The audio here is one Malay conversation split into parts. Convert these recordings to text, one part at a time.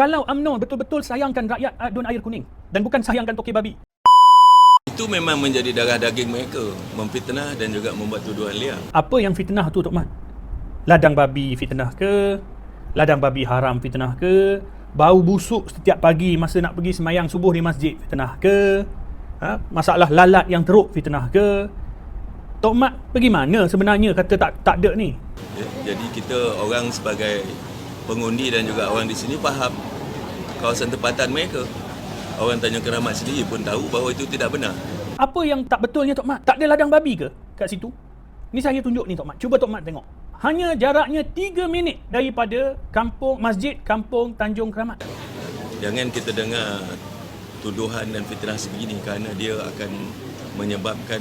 Kalau UMNO betul-betul sayangkan rakyat uh, Dun Air Kuning dan bukan sayangkan toke babi. Itu memang menjadi darah daging mereka memfitnah dan juga membuat tuduhan liar. Apa yang fitnah tu Tok Mat? Ladang babi fitnah ke? Ladang babi haram fitnah ke? Bau busuk setiap pagi masa nak pergi semayang subuh di masjid fitnah ke? Ha? Masalah lalat yang teruk fitnah ke? Tok Mat pergi mana sebenarnya kata tak tak ada ni? Jadi kita orang sebagai pengundi dan juga orang di sini faham kawasan tempatan mereka. Orang Tanjung Keramat sendiri pun tahu bahawa itu tidak benar. Apa yang tak betulnya Tok Mat? Tak ada ladang babi ke kat situ? Ni saya tunjuk ni Tok Mat. Cuba Tok Mat tengok. Hanya jaraknya 3 minit daripada kampung masjid kampung Tanjung Keramat. Jangan kita dengar tuduhan dan fitnah sebegini kerana dia akan menyebabkan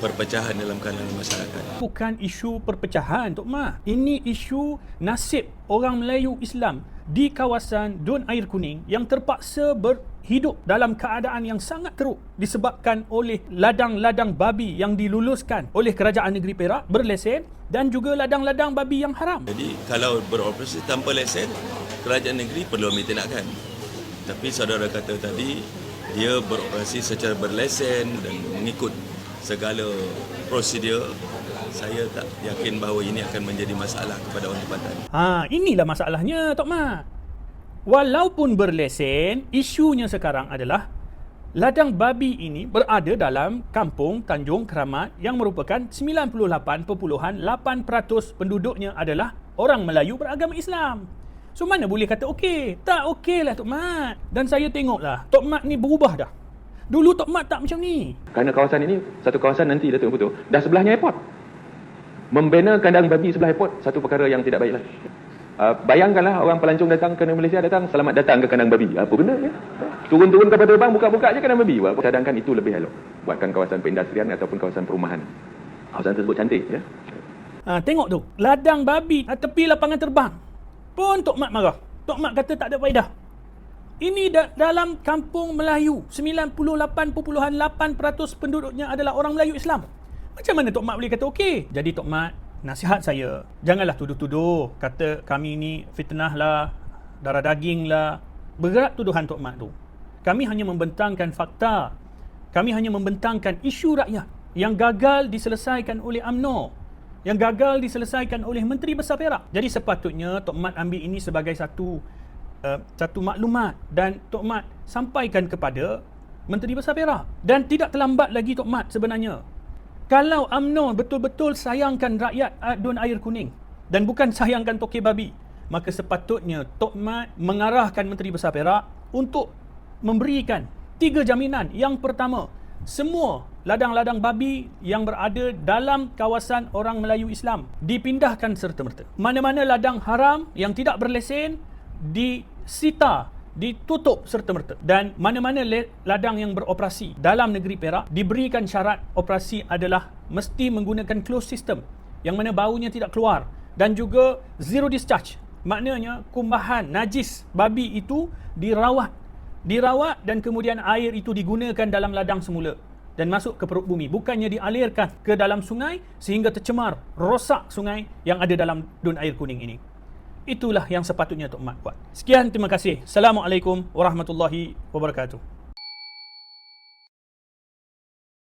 perpecahan dalam kalangan masyarakat. Bukan isu perpecahan Tok Mat. Ini isu nasib orang Melayu Islam di kawasan Dun Air Kuning yang terpaksa berhidup dalam keadaan yang sangat teruk disebabkan oleh ladang-ladang babi yang diluluskan oleh kerajaan negeri Perak berlesen dan juga ladang-ladang babi yang haram. Jadi kalau beroperasi tanpa lesen, kerajaan negeri perlu ambil tindakan. Tapi saudara kata tadi, dia beroperasi secara berlesen dan mengikut segala prosedur. Saya tak yakin bahawa ini akan menjadi masalah kepada orang tempatan. Ha, inilah masalahnya Tok Mat. Walaupun berlesen, isunya sekarang adalah ladang babi ini berada dalam kampung Tanjung Keramat yang merupakan 98.8% penduduknya adalah orang Melayu beragama Islam. So mana boleh kata okey? Tak okey lah Tok Mat. Dan saya tengoklah, Tok Mat ni berubah dah. Dulu Tok Mat tak macam ni. Kerana kawasan ini satu kawasan nanti Datuk Putu dah sebelahnya airport. Membina kandang babi sebelah airport satu perkara yang tidak baiklah. Uh, bayangkanlah orang pelancong datang ke Malaysia datang selamat datang ke kandang babi. Apa benda ya? Turun-turun kapal terbang buka-buka je kandang babi. Buat cadangkan itu lebih elok. Buatkan kawasan perindustrian ataupun kawasan perumahan. Kawasan tersebut cantik ya. Ha, tengok tu, ladang babi kat tepi lapangan terbang. Pun Tok Mat marah. Tok Mat kata tak ada faedah. Ini da- dalam kampung Melayu. 98.8% penduduknya adalah orang Melayu Islam. Macam mana Tok Mat boleh kata okey? Jadi Tok Mat, nasihat saya, janganlah tuduh-tuduh. Kata kami ni fitnah lah, darah daging lah. Berat tuduhan Tok Mat tu. Kami hanya membentangkan fakta. Kami hanya membentangkan isu rakyat yang gagal diselesaikan oleh AMNO yang gagal diselesaikan oleh Menteri Besar Perak. Jadi sepatutnya Tok Mat ambil ini sebagai satu uh, satu maklumat dan Tok Mat sampaikan kepada Menteri Besar Perak. Dan tidak terlambat lagi Tok Mat sebenarnya. Kalau AMNO betul-betul sayangkan rakyat uh, Dun Air Kuning dan bukan sayangkan toke babi, maka sepatutnya Tok Mat mengarahkan Menteri Besar Perak untuk memberikan tiga jaminan. Yang pertama, semua ladang-ladang babi yang berada dalam kawasan orang Melayu Islam dipindahkan serta-merta. Mana-mana ladang haram yang tidak berlesen disita, ditutup serta-merta. Dan mana-mana ladang yang beroperasi dalam negeri Perak diberikan syarat operasi adalah mesti menggunakan closed system yang mana baunya tidak keluar dan juga zero discharge. Maknanya kumbahan najis babi itu dirawat dirawat dan kemudian air itu digunakan dalam ladang semula dan masuk ke perut bumi bukannya dialirkan ke dalam sungai sehingga tercemar rosak sungai yang ada dalam dun air kuning ini itulah yang sepatutnya Tok Mat buat sekian terima kasih. Assalamualaikum warahmatullahi wabarakatuh